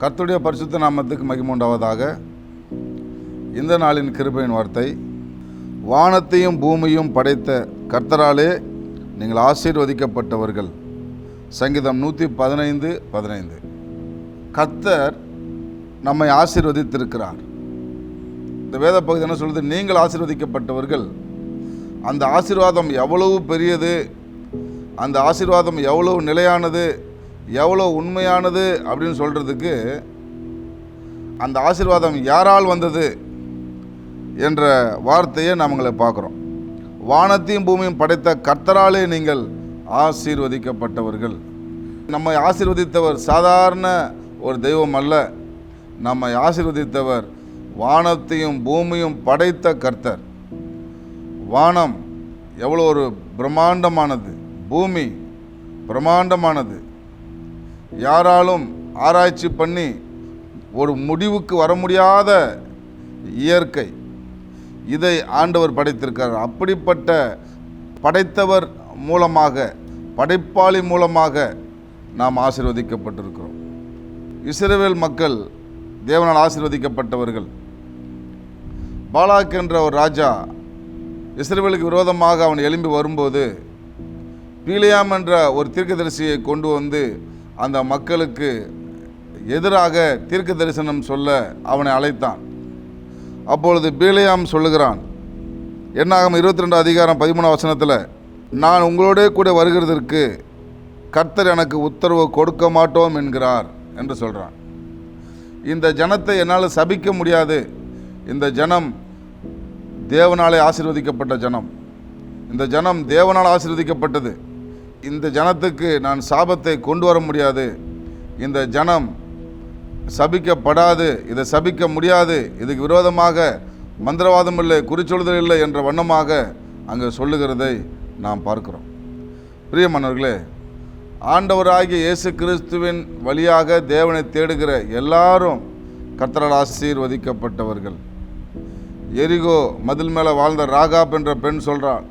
கர்த்துடைய பரிசுத்த நாமத்துக்கு மகிமுண்டாவதாக இந்த நாளின் கிருபையின் வார்த்தை வானத்தையும் பூமியும் படைத்த கர்த்தராலே நீங்கள் ஆசீர்வதிக்கப்பட்டவர்கள். சங்கீதம் நூற்றி பதினைந்து பதினைந்து. கர்த்தர் நம்மை ஆசீர்வதித்திருக்கிறார். இந்த வேத பகுதி என்ன சொல்வது நீங்கள் ஆசீர்வதிக்கப்பட்டவர்கள். அந்த ஆசீர்வாதம் எவ்வளவு பெரியது? அந்த ஆசீர்வாதம் எவ்வளவு நிலையானது? எவ்வளோ உண்மையானது அப்படின்னு சொல்கிறதுக்கு அந்த ஆசீர்வாதம் யாரால் வந்தது என்ற வார்த்தையை நாமங்களை பார்க்குறோம். வானத்தையும் பூமியும் படைத்த கர்த்தராலே நீங்கள் ஆசீர்வதிக்கப்பட்டவர்கள். நம்மை ஆசீர்வதித்தவர் சாதாரண ஒரு தெய்வம் அல்ல. நம்மை ஆசீர்வதித்தவர் வானத்தையும் பூமியும் படைத்த கர்த்தர். வானம் எவ்வளோ ஒரு பிரம்மாண்டமானது. பூமி பிரம்மாண்டமானது. யாராலும் ஆராய்ச்சி பண்ணி ஒரு முடிவுக்கு வர முடியாத இயற்கை. இதை ஆண்டவர் படைத்திருக்கிறார். அப்படிப்பட்ட படைத்தவர் மூலமாக படைப்பாளி மூலமாக நாம் ஆசிர்வதிக்கப்பட்டிருக்கிறோம். இஸ்ரவேல் மக்கள் தேவனால் ஆசிர்வதிக்கப்பட்டவர்கள். பாலாக் என்ற ஒரு ராஜா இஸ்ரவேலுக்கு விரோதமாக அவன் எழும்பி வரும்போது பீலியாம் என்ற ஒரு தீர்க்கதரிசியை கொண்டு வந்து அந்த மக்களுக்கு எதிராக தீர்க்க தரிசனம் சொல்ல அவனை அழைத்தான். அப்பொழுது பீலியாம் சொல்லுகிறான் என்னாகும் இருபத்தி ரெண்டு அதிகாரம் பதிமூணாம் வசனத்தில் நான் உங்களோடே கூட வருகிறதற்கு கர்த்தர் எனக்கு உத்தரவு கொடுக்க மாட்டோம் என்கிறார் என்று சொல்கிறான் இந்த ஜனத்தை என்னால் சபிக்க முடியாது. இந்த ஜனம் தேவனாலே ஆசீர்வதிக்கப்பட்ட ஜனம். இந்த ஜனம் தேவனால் ஆசீர்வதிக்கப்பட்டது. இந்த ஜனத்துக்கு நான் சாபத்தை கொண்டு வர முடியாது. இந்த ஜனம் சபிக்கப்படாது இதை சபிக்க முடியாது. இதுக்கு விரோதமாக மந்திரவாதம் இல்லை குறிச்சொல்லுதல் இல்லை என்ற வண்ணமாக அங்கே சொல்லுகிறதை நாம் பார்க்கிறோம். பிரியமானவர்களே ஆண்டவராகிய இயேசு கிறிஸ்துவின் வழியாக தேவனை தேடுகிற எல்லாரும் கர்த்தரால் ஆசீர்வதிக்கப்பட்டவர்கள். எரிகோ மதில் மேலே வாழ்ந்த ராகாப் என்ற பெண் சொல்கிறாள்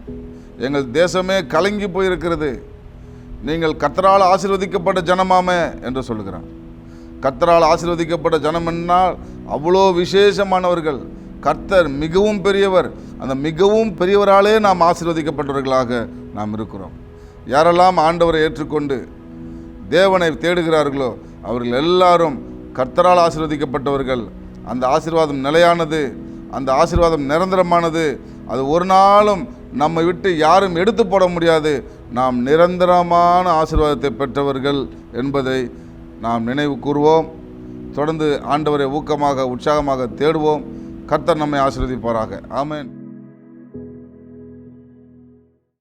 எங்கள் தேசமே கலங்கி போயிருக்கிறது. நீங்கள் கத்தரால் ஆசிர்வதிக்கப்பட்ட ஜனமாமே என்று சொல்லுகிறார் கத்தரால் ஆசிர்வதிக்கப்பட்ட ஜனம் என்னால் அவ்வளோ விசேஷமானவர்கள். கர்த்தர் மிகவும் பெரியவர். அந்த மிகவும் பெரியவராலே நாம் ஆசீர்வதிக்கப்பட்டவர்களாக நாம் இருக்கிறோம். யாரெல்லாம் ஆண்டவரை ஏற்றுக்கொண்டு தேவனை தேடுகிறார்களோ அவர்கள் எல்லாரும் கர்த்தரால் ஆசீர்வதிக்கப்பட்டவர்கள். அந்த ஆசீர்வாதம் நிலையானது அந்த ஆசீர்வாதம் நிரந்தரமானது. அது ஒரு நாளும் நம்மை விட்டு யாரும் எடுத்து போட முடியாது. நாம் நிரந்தரமான ஆசீர்வாதத்தை பெற்றவர்கள் என்பதை நாம் நினைவு கூறுவோம் தொடர்ந்து ஆண்டவரை ஊக்கமாக உற்சாகமாக தேடுவோம். கர்த்தர் நம்மை ஆசீர்வதிப்பாராக. ஆமேன்.